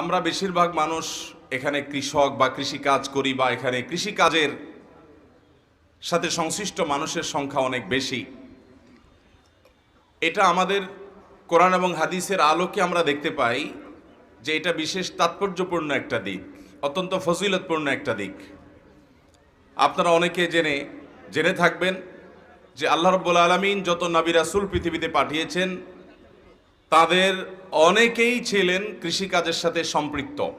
আমরা বেশিরভাগ মানুষ এখানে কৃষক বা কৃষি কাজ করি বা এখানে কৃষি কাজের সাথে সংশ্লিষ্ট মানুষের সংখ্যা অনেক বেশি। এটা আমাদের কোরআন এবং হাদিসের আলোকে আমরা দেখতে পাই যে এটা বিশেষ তাৎপর্যপূর্ণ একটা দিক, অত্যন্ত ফজিলতপূর্ণ একটা দিক। আপনারা অনেকে জেনে জেনে থাকবেন যে আল্লাহ রব্বুল আলমিন যত নবী রাসূল পৃথিবীতে পাঠিয়েছেন তাদের অনেকেই ছিলেন কৃষিকাজের সাথে সম্পৃক্ত।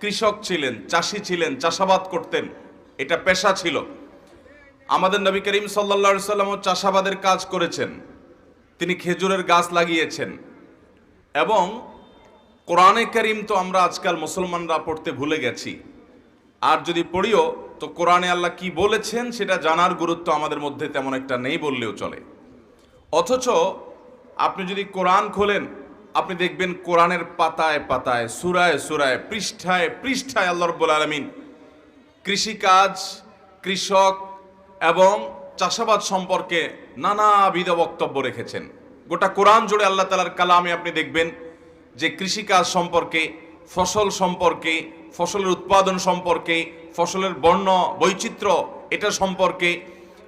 কৃষক ছিলেন, চাষি ছিলেন, চাষাবাদ করতেন, এটা পেশা ছিল। আমাদের নবী করিম সাল্লা সাল্লামও চাষাবাদের কাজ করেছেন। তিনি খেজুরের গাছ লাগিয়েছেন। এবং কোরআনে করিম তো আমরা আজকাল মুসলমানরা পড়তে ভুলে গেছি। আর যদি পড়িও, তো কোরআনে আল্লাহ কি বলেছেন সেটা জানার গুরুত্ব আমাদের মধ্যে তেমন একটা নেই বললেও চলে। অথচ আপনি যদি কোরআন খোলেন আপনি দেখবেন কোরআনের পাতায় পাতায়, সুরায় সুরায়, পৃষ্ঠায় পৃষ্ঠায় আল্লাহ রব্বুল আলমিন কৃষিকাজ, কৃষক এবং চাষাবাদ সম্পর্কে নানাবিধ বক্তব্য রেখেছেন। গোটা কোরআন জুড়ে আল্লাহ তালার কালামে আপনি দেখবেন যে কৃষিকাজ সম্পর্কে, ফসল সম্পর্কে, ফসলের উৎপাদন সম্পর্কে, ফসলের বর্ণ বৈচিত্র্য এটা সম্পর্কে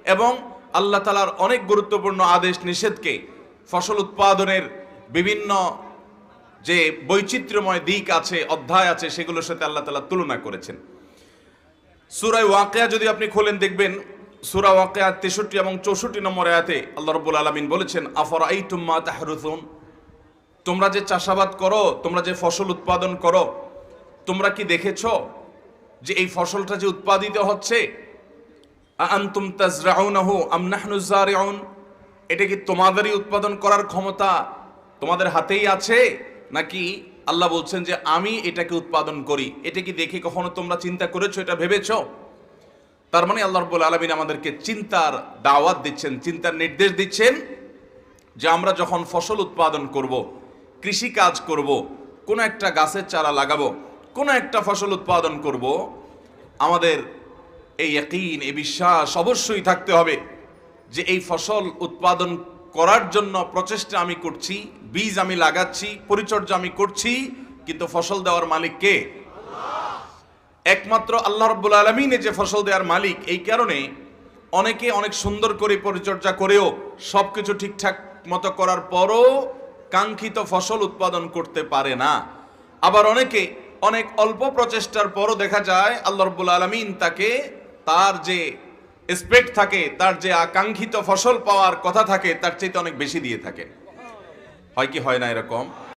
এবং আল্লাহ তালার অনেক গুরুত্বপূর্ণ আদেশ নিষেধকে ফসল উৎপাদনের বিভিন্ন যে বৈচিত্র্যময় দিক আছে, অধ্যায় আছে, সেগুলোর সাথে আল্লাহ তালা তুলনা করেছেন। সুরায় ওয়াকেয়া যদি আপনি খোলেন, দেখবেন সুরা ওয়াকেয়া তেষট্টি এবং চৌষট্টি নম্বর আয়াতে আল্লাহ রব্বুল আলমিন বলেছেন আফর আই তুম্মা তাহরুথুন? তোমরা যে চাষাবাদ করো, তোমরা যে ফসল উৎপাদন করো, তোমরা কি দেখেছ যে এই ফসলটা যে উৎপাদিত হচ্ছে? আনতুম তাজরাউনাহু আম নাহনু এটা কি তোমাদেরই উৎপাদন করার ক্ষমতা তোমাদের হাতেই আছে? নাকি আল্লাহ বলছেন যে আমি এটাকে উৎপাদন করি? এটা কি দেখে কখনো তোমরা চিন্তা করেছ, এটা ভেবেছো? তার মানে আল্লাহ রব্বুল আলমিন আমাদেরকে চিন্তার দাওয়াত দিচ্ছেন, চিন্তার নির্দেশ দিচ্ছেন যে আমরা যখন ফসল উৎপাদন করব কৃষি কাজ করব, কোনো একটা গাছের চারা লাগাবো, কোনো একটা ফসল উৎপাদন করব, আমাদের এই একইন এই বিশ্বাস অবশ্যই থাকতে হবে যে এই ফসল উৎপাদন করার জন্য প্রচেষ্টা আমি করছি, বীজ আমি লাগাচ্ছি, পরিচর্যা আমি করছি, কিন্তু ফসল দেওয়ার মালিক কে? একমাত্র আল্লাহ রব্বুল আলমিনে যে ফসল দেওয়ার মালিক, এই কারণে অনেকে অনেক সুন্দর করে পরিচর্যা করেও সব কিছু ঠিকঠাক মতো করার পরও কাঙ্ক্ষিত ফসল উৎপাদন করতে পারে না। আবার অনেকে অনেক অল্প প্রচেষ্টার পরও দেখা যায়, আল্লাহ রব্বুল আলমিন তাকে তার যে এক্সপেক্ট থাকে, তার যে আকাঙ্ক্ষিত ফসল পাওয়ার কথা থাকে, তার চাইতে অনেক বেশি দিয়ে থাকে। হয় কি হয় না এরকম?